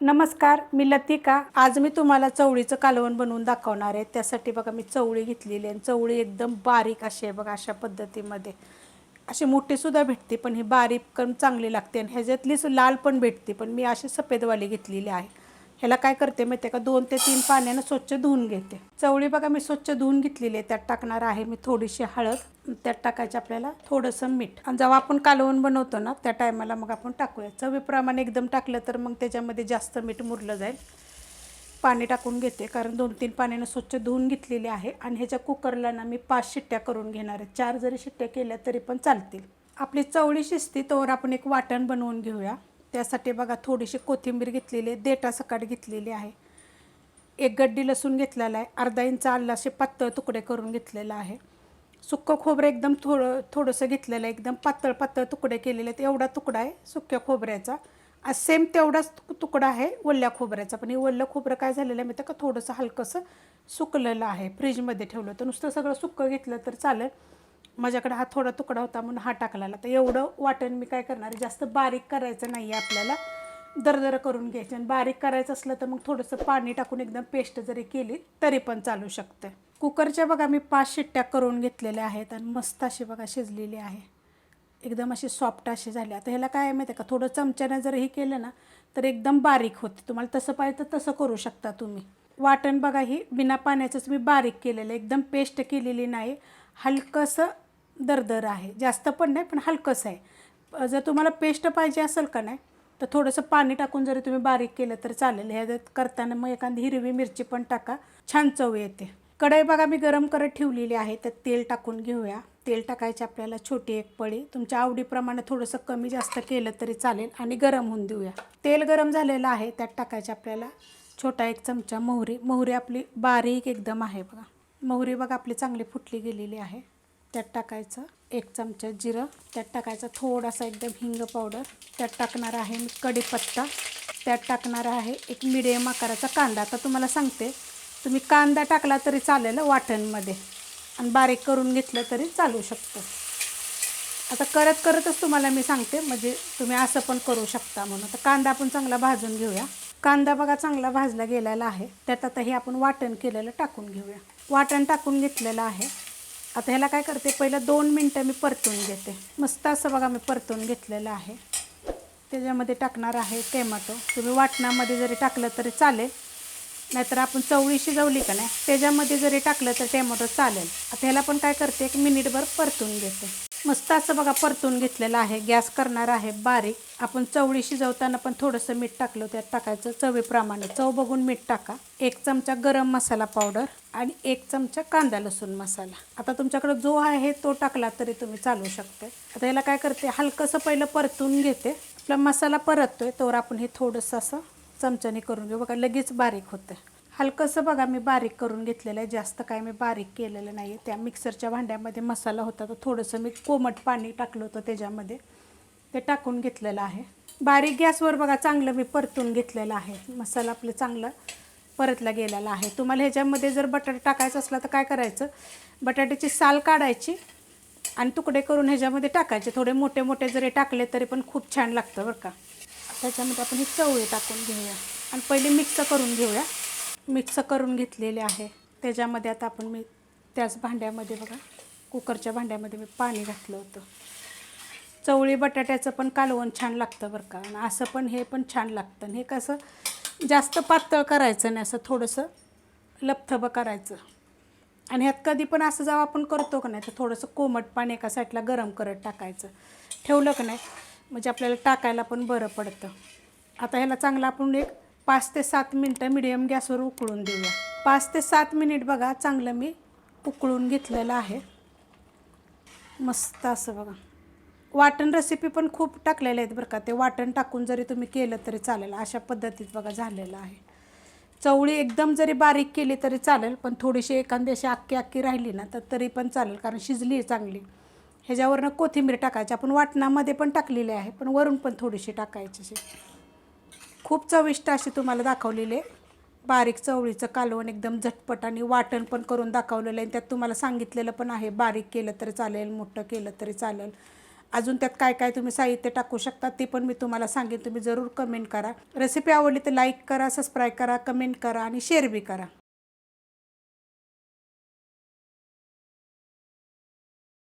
नमस्कार मी लतिका. आज मी तुम्हाला चवळीचं कालवण बनवून दाखवणार आहे. त्यासाठी बघा मी चवळी घेतलेली आहे चवळी एकदम बारीक अशी आहे बघा अशा पद्धतीमध्ये. अशी मोठीसुद्धा भेटते पण ही बारीक कम चांगली लागते आणि ह्याच्यातलीच लाल पण भेटते पण मी अशी सफेदवाली घेतलेली आहे. ह्याला काय करते माहिती आहे का? दोन ते तीन पाण्यानं स्वच्छ धुवून घेते. चवळी बघा मी स्वच्छ धुवून घेतलेली आहे. त्यात टाकणार आहे मी थोडीशी हळद. त्यात टाकायचं आपल्याला थोडंसं मीठ. आणि जेव्हा आपण कालवून बनवतो ना त्या टायमाला मग आपण टाकूया. चवीप्रमाणे एकदम टाकलं तर मग त्याच्यामध्ये जास्त मीठ मुरलं जाईल. पाणी टाकून घेते कारण दोन तीन पाण्यानं स्वच्छ धुवून घेतलेली आहे. आणि ह्याच्या कुकरला ना मी पाच शिट्ट्या करून घेणार आहे. चार जरी शिट्ट्या केल्या तरी पण चालतील. आपली चवळी शिजती तोवर आपण एक वाटण बनवून घेऊया. त्यासाठी बघा थोडीशी कोथिंबीर घेतलेली आहे देटा सकाट घेतलेली आहे. एक गड्डी लसूण घेतलेला आहे अर्धा इंच आलं असे पातळ तुकडे करून घेतलेलं आहे. सुक्कं खोबरं एकदम थोडं थोडंसं घेतलेलं आहे एकदम पातळ पातळ तुकडे केलेले आहेत. एवढा तुकडा आहे सुक्या खोबऱ्याचा. सेम तेवढाच तु- तुकडा आहे ओल्या खोबऱ्याचा पण हे ओलं खोबरं काय झालेलं आहे माहिती आहे का? थोडंसं हलकंसं सुकलेलं आहे. फ्रीजमध्ये ठेवलं तर नुसतं सगळं सुक्कं घेतलं तर चालेल. माझ्याकडे हा थोडा तुकडा होता म्हणून हा टाकलेला तर एवढं वाटण मी काय करणार आहे? जास्त बारीक करायचं नाही आहे आपल्याला. दरदर करून घ्यायचे. आणि बारीक करायचं असलं तर मग थोडंसं पाणी टाकून एकदम पेस्ट जरी केली तरी पण चालू शकते. कुकरच्या बघा मी पाच शिट्ट्या करून घेतलेल्या आहेत आणि मस्त अशी बघा शिजलेली आहे. एकदम अशी सॉफ्ट अशी झाली. आता ह्याला काय माहिती आहे का? थोडं चमच्यानं जर हे केलं ना तर एकदम बारीक होते. तुम्हाला तसं पाहिजे तर तसं करू शकता तुम्ही. वाटण बघा ही बिना पाण्याचंच मी बारीक केलेलं आहे. एकदम पेस्ट केलेली नाही. हलकंसं दरदर आहे. जास्त पण नाही पण हलकंच आहे. जर तुम्हाला पेस्ट पाहिजे असेल का नाही तर थोडंसं पाणी टाकून जरी तुम्ही बारीक केलं तर चालेल. ह्यात करताना मग एखादी हिरवी मिरची पण टाका. छान चव येते. कढई बघा मी गरम करत ठेवलेली आहे. त्यात तेल टाकून घेऊया. तेल टाकायची आपल्याला छोटी एक पळी. तुमच्या आवडीप्रमाणे थोडंसं कमी जास्त केलं तरी चालेल आणि गरम होऊन देऊया. तेल गरम झालेलं आहे. त्यात टाकायचे आपल्याला छोटा एक चमचा मोहरी. मोहरी आपली बारीक एकदम आहे बघा. मोहरी बघा आपली चांगली फुटली गेलेली आहे. त्यात टाकायचं एक चमचा जिरं त्यात टाकायचं थोडासा एकदम हिंग पावडर त्यात टाकणार आहे मी कढीपत्ता त्यात टाकणार आहे एक मिडियम आकाराचा कांदा. आता तुम्हाला सांगते तुम्ही कांदा टाकला तरी चालेल वाटणमध्ये आणि बारीक करून घेतलं तरी चालू शकतं. आता करत करतच तुम्हाला मी सांगते म्हणजे तुम्ही असं पण करू शकता म्हणून. आता कांदा आपण चांगला भाजून घेऊया. कांदा बघा चांगला भाजला गेलेला आहे. त्यात आता हे आपण वाटण केलेलं टाकून घेऊया. वाटण टाकून घेतलेलं आहे. आता ह्याला काय करते पहिलं दोन मिनटं मी परतून घेते. मस्त असं बघा मी परतून घेतलेलं आहे. त्याच्यामध्ये टाकणार आहे टोमॅटो. तुम्ही वाटणामध्ये जरी टाकलं तरी चालेल. नाहीतर आपण चवळी शिजवली का नाही त्याच्यामध्ये जरी टाकलं तर टोमॅटो चालेल. आता ह्याला पण काय करते एक मिनिटभर परतून घेते. मस्त असं बघा परतून घेतलेलं आहे. गॅस करणार आहे बारीक. आपण चवळी शिजवताना पण थोडंसं मीठ टाकलं त्यात टाकायचं चवीप्रमाणे. चव बघून मीठ टाका. एक चमचा गरम मसाला पावडर आणि एक चमचा कांदा लसूण मसाला. आता तुमच्याकडे जो आहे तो टाकला तरी तुम्ही चालू शकते आता याला काय करते? हलकंसं पहिलं परतून घेते. आपला मसाला परततोय तोवर आपण हे थोडंसं असं चमच्याने करून घेऊ. बघा लगेच बारीक होतं हलकंसं बघा मी बारीक करून घेतलेलं आहे. जास्त काय मी बारीक केलेलं नाही आहे त्या मिक्सरच्या भांड्यामध्ये मसाला होता तर थोडंसं मी कोमट पाणी टाकलं होतं त्याच्यामध्ये. ते टाकून घेतलेलं आहे. बारीक गॅसवर बघा चांगलं मी परतून घेतलेलं आहे. मसाला आपलं चांगलं परतला गेलेला आहे. तुम्हाला ह्याच्यामध्ये जर बटाटा टाकायचं असला तर काय करायचं? बटाट्याची साल काढायची आणि तुकडे करून ह्याच्यामध्ये टाकायचे. थोडे मोठे मोठे जरी टाकले तरी पण खूप छान लागतं बरं का. त्याच्यामध्ये आपण ही चवळी टाकून घेऊया. आणि पहिले मिक्स करून घेऊया. मिक्स करून घेतलेले आहे. त्याच्यामध्ये आता आपण मी त्याच भांड्यामध्ये बघा कुकरच्या भांड्यामध्ये मी पाणी घातलं होतं. चवळी बटाट्याचं पण कालवण छान लागतं बरं का. आणि असं पण हे पण छान लागतं. आणि हे कसं जास्त पातळ करायचं नाही असं थोडंसं लपथबं करायचं. आणि ह्यात कधी पण असं जेव्हा आपण करतो का नाही तर थोडंसं कोमट पाणी एका साईडला गरम करत टाकायचं. ठेवलं का नाही म्हणजे आपल्याला टाकायला पण बरं पडतं. आता ह्याला चांगलं आपण एक पाच ते सात मिनटं मिडियम गॅसवर उकळून देऊया. पाच ते सात मिनिट बघा चांगलं मी उकळून घेतलेलं आहे. मस्त असं बघा. वाटण रेसिपी पण खूप टाकलेले आहेत बरं का. ते वाटण टाकून जरी तुम्ही केलं तरी चालेल. अशा पद्धतीत बघा झालेलं आहे. चवळी एकदम जरी बारीक केली तरी चालेल पण थोडीशी एखादी अशी अक्की अक्की राहिली ना तर तरी पण चालेल कारण शिजली आहे चांगली. ह्याच्यावरनं कोथिंबीर टाकायची. आपण वाटणामध्ये पण टाकलेली आहे पण वरून पण थोडीशी टाकायची अशी. खूप चविष्ट अशी तुम्हाला दाखवलेली. आहे बारीक चवळीचं कालवण एकदम झटपट आणि वाटण पण करून दाखवलेलं आहे. त्यात तुम्हाला सांगितलेलं पण आहे बारीक केलं तरी चालेल मोठं केलं तरी चालेल. अजून त्यात काय काय तुम्ही साहित्य टाकू शकता ते पण मी तुम्हाला सांगेन. तुम्ही जरूर कमेंट करा. रेसिपी आवडली तर लाईक करा सबस्क्राईब करा कमेंट करा आणि शेअर बी करा.